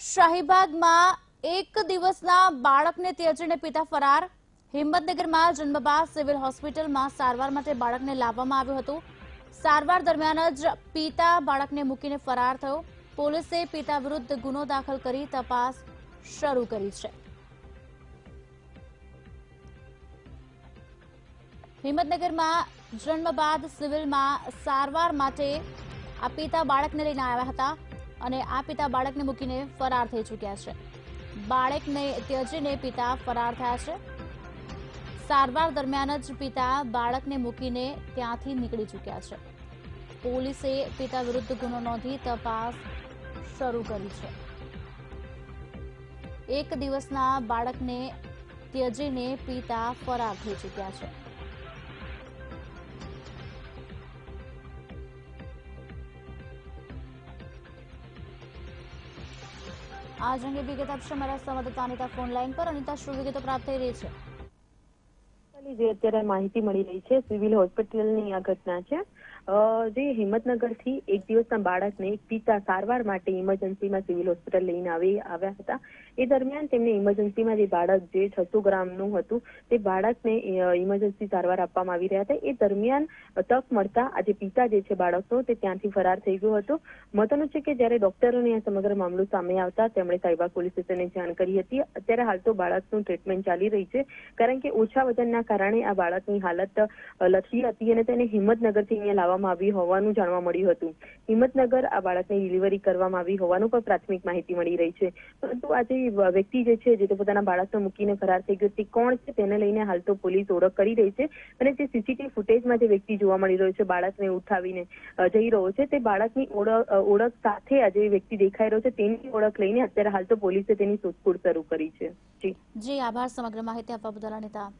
શાહીબાગમાં એક દિવસના બાળકને ત્યજીને પિતા ફરાર. હિંમતનગરમાં જન્મ બાદ સિવિલ હોસ્પિટલમાં સારવાર માટે બાળકને લાવવામાં આવ્યું હતું. સારવાર દરમિયાન જ પિતા બાળકને મૂકીને ફરાર થયો. પોલીસે પિતા વિરુદ્ધ ગુનો દાખલ કરી તપાસ શરૂ કરી છે. હિંમતનગરમાં જન્મ બાદ સિવિલમાં સારવાર માટે આ પિતા બાળકને લઈને આવ્યા હતા. અને આ પિતા બાળકને મૂકીને ફરાર થઈ ચૂક્યા છે. બાળકને ત્યજીને પિતા ફરાર થયા છે. સારવાર દરમિયાન જ પિતા બાળકને મૂકીને ત્યાંથી નીકળી ચૂક્યા છે. પોલીસે પિતા વિરુદ્ધ ગુનો નોંધી તપાસ શરૂ કરી છે. એક દિવસના બાળકને ત્યજીને પિતા ફરાર થઈ ચૂક્યા છે. આજ અંગે વિગત આપશે અમારા સંવાદદાતા અનિતા ફોન લાઈન પર. અનિતા, શું વિગતો પ્રાપ્ત થઈ રહી છે? ની જે અત્યારે માહિતી મળી રહી છે, સિવિલ હોસ્પિટલની આ ઘટના છે. જે હિંમતનગરથી એક દિવસના બાળકને એક પિતા સારવાર માટે ઇમરજન્સીમાં સિવિલ હોસ્પિટલ લઈને આવી આવ્યા હતા. એ દરમિયાન તેમને ઇમરજન્સીમાં જે બાળક જે છસો ગ્રામનું હતું, તે બાળકને ઇમરજન્સી સારવાર આપવામાં આવી રહ્યા હતા. એ દરમિયાન તક મળતા આજે પિતા જે છે બાળકનો, તે ત્યાંથી ફરાર થઈ ગયો હતો. મહત્વનું છે કે જ્યારે ડોક્ટરોને આ સમગ્ર મામલો સામે આવતા, તેમણે સાયબા પોલીસ સ્ટેશનને જાણ કરી હતી. અત્યારે હાલ તો બાળકનું ટ્રીટમેન્ટ ચાલી રહી છે, કારણ કે ઓછા વજનના કારણે આ બાળકની હાલત લથડી હતી અને તેને હિંમતનગરથી અહીંયા લાવવામાં આવી હોવાનું જાણવા મળ્યું હતું. હિંમતનગર આ બાળકની ડિલિવરી કરવામાં આવી હોવાનું પણ પ્રાથમિક માહિતી મળી રહી છે. પરંતુ આ વ્યક્તિ જે છે, જે તે પોતાના બાળકને મૂકીને ફરાર થઈ ગયો, તે કોણ છે તેને લઈને હાલ તો પોલીસ ઓળખ કરી રહી છે અને તે સીસીટીવી ફૂટેજમાં જે વ્યક્તિ જોવા મળી રહ્યો છે, બાળકને ઉઠાવીને જઈ રહ્યો છે, તે બાળકની ઓળખ ઓળખ સાથે આ જે વ્યક્તિ દેખાઈ રહ્યો છે, તેની ઓળખ લઈને અત્યારે હાલ તો પોલીસે તેની શોધખોળ શરૂ કરી છે. જી, આભાર. સમગ્ર માહિતી આપવા બદલ અનિતા.